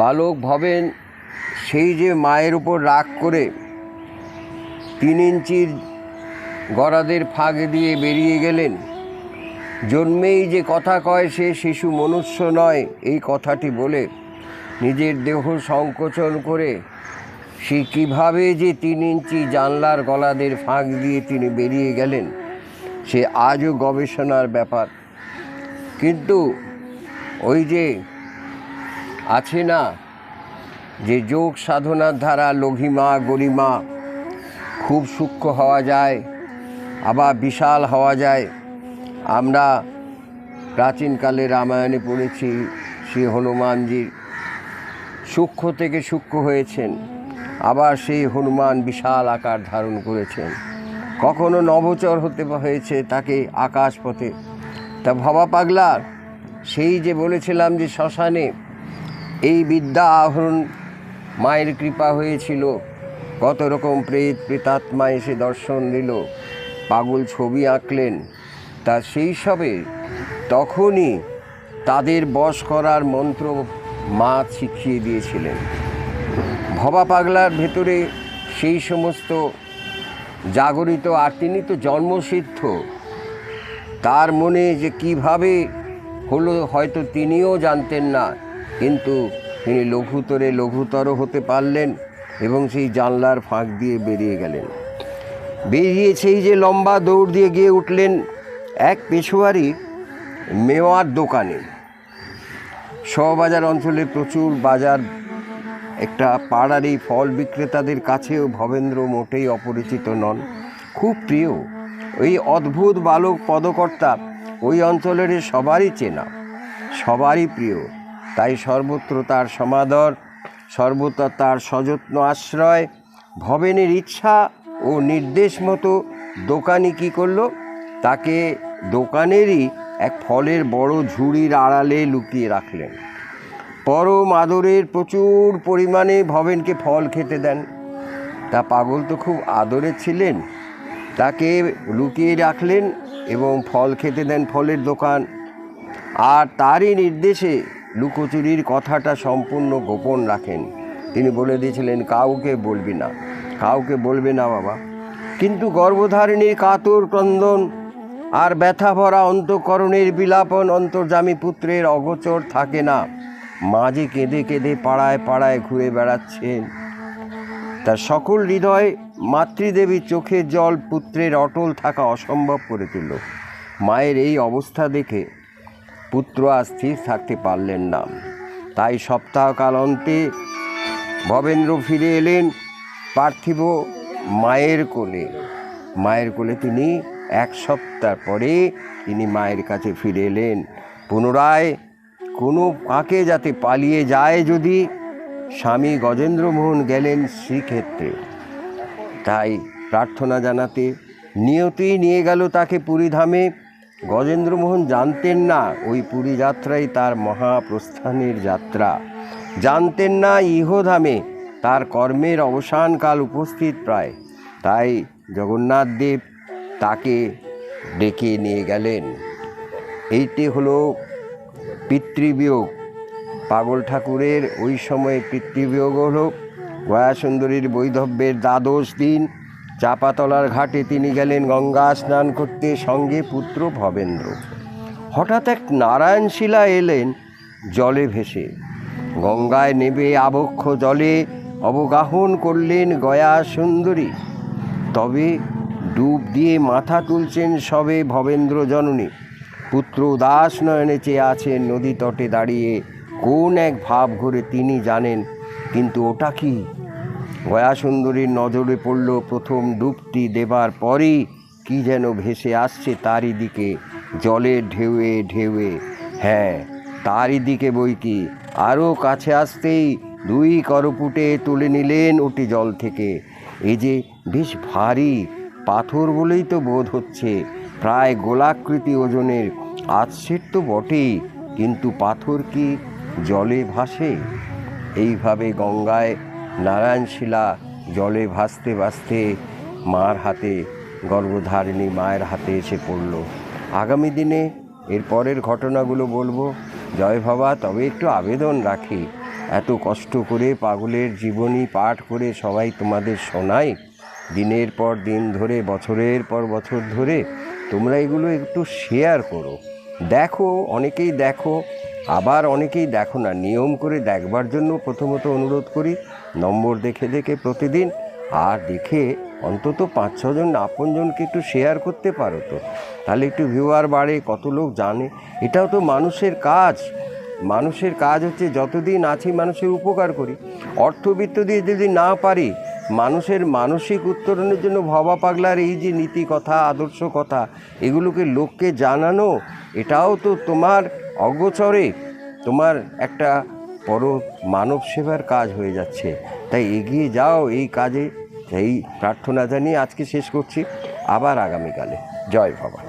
বালক ভবেন, সেই যে মায়ের উপর রাগ করে তিন ইঞ্চির গরাদের ফাঁক দিয়ে বেরিয়ে গেলেন, জন্মেই যে কথা কয় সে শিশু মনুষ্য নয়, এই কথাটি বলে নিজের দেহ সংকোচন করে সে কীভাবে যে তিন ইঞ্চি জানলার গলাদের ফাঁক দিয়ে তিনি বেরিয়ে গেলেন, সে আজও গবেষণার ব্যাপার। কিন্তু ওই যে আছে না? যে যোগ সাধনার দ্বারা লঘিমা গরিমা খুব সূক্ষ্ম হওয়া যায়, আবার বিশাল হওয়া যায়। আমরা প্রাচীনকালে রামায়ণে পড়েছি, শ্রী হনুমানজির। সূক্ষ্ম থেকে সূক্ষ্ম হয়েছেন, আবার সেই হনুমান বিশাল আকার ধারণ করেছেন। কখনো নবচর হতে হয়েছে তাকে আকাশপথে। তা ভবা পাগলার? সেই যে বলেছিলাম যে শ্মশানে এই বিদ্যা আহরণ মায়ের কৃপা হয়েছিল। কত রকম প্রেত প্রেতাত্মা এসে দর্শন দিল। পাগল ছবি আঁকলেন। তা সেই সবে তখনই তাদের বশ করার মন্ত্র মা শিখিয়ে দিয়েছিলেন। ভবা পাগলার ভেতরে সেই সমস্ত জাগরিত আর তিনি তো জন্মসিদ্ধ। তার মনে যে কীভাবে হলো হয়তো তিনিও জানতেন না। কিন্তু তিনি লঘুতরে লঘুতর হতে পারলেন এবং সেই জানলার ফাঁক দিয়ে বেরিয়ে গেলেন। বেরিয়ে সেই যে লম্বা দৌড় দিয়ে গিয়ে উঠলেন এক পেশোয়ারি মেওয়ার দোকানে। শহবাজার অঞ্চলে প্রচুর বাজার, একটা পাড়ার এই ফল বিক্রেতাদের কাছেও ভবেন্দ্র মোটেই অপরিচিত নন। খুব প্রিয়। ওই অদ্ভুত বালক পদকর্তা ওই অঞ্চলের সবারই চেনা, সবারই প্রিয়। তাই সর্বত্র তার সমাদর, সর্বত্র তার সযত্ন আশ্রয়, ভবেনের ইচ্ছা ও নির্দেশ মতো দোকানি কী করল? তাকে দোকানেরই এক ফলের বড় ঝুড়ির আড়ালে লুকিয়ে রাখলেন। পরম আদরের প্রচুর পরিমাণে ভবেনকে ফল খেতে দেন। তা পাগল তো খুব আদরের ছিলেন। তাকে লুকিয়ে রাখলেন এবং ফল খেতে দেন ফলের দোকান। আর তারই নির্দেশে লুকোচুরির কথাটা সম্পূর্ণ গোপন রাখেন। তিনি বলে দিয়েছিলেন, কাউকে বলবি না, কাউকে বলবে না বাবা। কিন্তু গর্ভধারিণীর কাতর ক্রন্দন আর ব্যথা ভরা অন্তঃকরণের বিলাপন অন্তর্জামী পুত্রের অগোচর থাকে না। মাঝে কেঁদে কেঁদে পাড়ায় পাড়ায় ঘুরে বেড়াচ্ছেন। তার সকল হৃদয় মাতৃদেবীর চোখের জল পুত্রের অটল থাকা অসম্ভব করে তুলল। মায়ের এই অবস্থা দেখে পুত্র আর স্থির থাকতে পারলেন না। তাই সপ্তাহকাল অন্তে ভবেন্দ্র ফিরে এলেন পার্থিব মায়ের কোলে। মায়ের কোলে তিনি এক সপ্তাহ পরে তিনি মায়ের কাছে ফিরে এলেন। পুনরায় কোনো কাকে যাতে পালিয়ে যায় যদি স্বামী গজেন্দ্রমোহন গেলেন শ্রীক্ষেত্রে। তাই প্রার্থনা জানাতে নিয়তেই নিয়ে গেল তাকে পুরীধামে। গজেন্দ্রমোহন জানতেন না ওই পুরী যাত্রাই তার মহাপ্রস্থানের যাত্রা। জানতেন না ইহধামে তার কর্মের অবসানকাল উপস্থিত প্রায়। তাই জগন্নাথ দেব তাকে ডেকে নিয়ে গেলেন। এইটি হলো পিতৃবিয়োগ। পাগল ঠাকুরের ওই সময়ে পিতৃবিয়োগ হলো। গয়াসুন্দরীর বৈধব্যের দ্বাদশ দিন। চাপাতলার ঘাটে তিনি গেলেন, গঙ্গা স্নান করতে সঙ্গে পুত্র ভবেন্দ্র। হঠাৎ এক নারায়ণশিলা এলেন, জলে ভেসে। গঙ্গায় নেবে আবক্ষ জলে, অবগাহন করলেন গয়া সুন্দরী। তবে ডুব দিয়ে মাথা তুলছেন সবে ভবেন্দ্র জননী। পুত্র দাস নয়নে চেয়ে আছেন, নদী তটে দাঁড়িয়ে। কোন এক ভাব ঘুরে তিনি জানেন, কিন্তু ওটা কি? গয়াসুন্দরীর নজরে পড়ল প্রথম ডুবটি দেবার পরই কি যেন ভেসে আসছে তারই দিকে জলের ঢেউয়ে ঢেউয়ে। হ্যাঁ তারই দিকে বই কি? আরও কাছে আসতেই দুই করপুটে তুলে নিলেন ওটি জল থেকে। এই যে বেশ ভারী পাথর বলেই তো বোধ হচ্ছে, প্রায় গোলাকৃতি ওজনের। আচ্ছের তো বটেই, কিন্তু পাথর কি জলে ভাসে? এইভাবে গঙ্গায় নারায়ণশিলা জলে ভাসতে ভাসতে মার হাতে গর্ভধারিণী মায়ের হাতে এসে পড়ল। আগামী দিনে এর পরের ঘটনাগুলো বলব। জয় বাবা তবে একটু আবেদন রাখি। এত কষ্ট করে পাগলের জীবনী পাঠ করে সবাই তোমাদের শোনায়। দিনের পর দিন ধরে, বছরের পর বছর ধরে তোমরা এগুলো একটু শেয়ার করো। দেখো, অনেকেই দেখো আবার অনেকেই দেখো না, নিয়ম করে দেখবার জন্য প্রথমত অনুরোধ করি, নম্বর দেখে দেখে প্রতিদিন, আর দেখে অন্তত পাঁচ ছজন আপনজনকে একটু শেয়ার করতে পারো তো। তাহলে একটু ভিউয়ার বাড়ে, কত লোক জানে। এটাও তো মানুষের কাজ। মানুষের কাজ হচ্ছে যতদিন আছি মানুষের উপকার করি। অর্থবিত্ত দিয়ে যদি না পারি, মানুষের মানসিক উত্তরণের জন্য ভবা পাগলার এই যে নীতি কথা, আদর্শ কথা, এগুলোকে লোককে জানানো, এটাও তো তোমার অগোচরে তোমার একটা বড় মানব সেবার কাজ হয়ে যাচ্ছে। তাই এগিয়ে যাও এই কাজে। এই প্রার্থনা জানিয়ে আজকে শেষ করছি। আবার আগামীকালে। জয় বাবা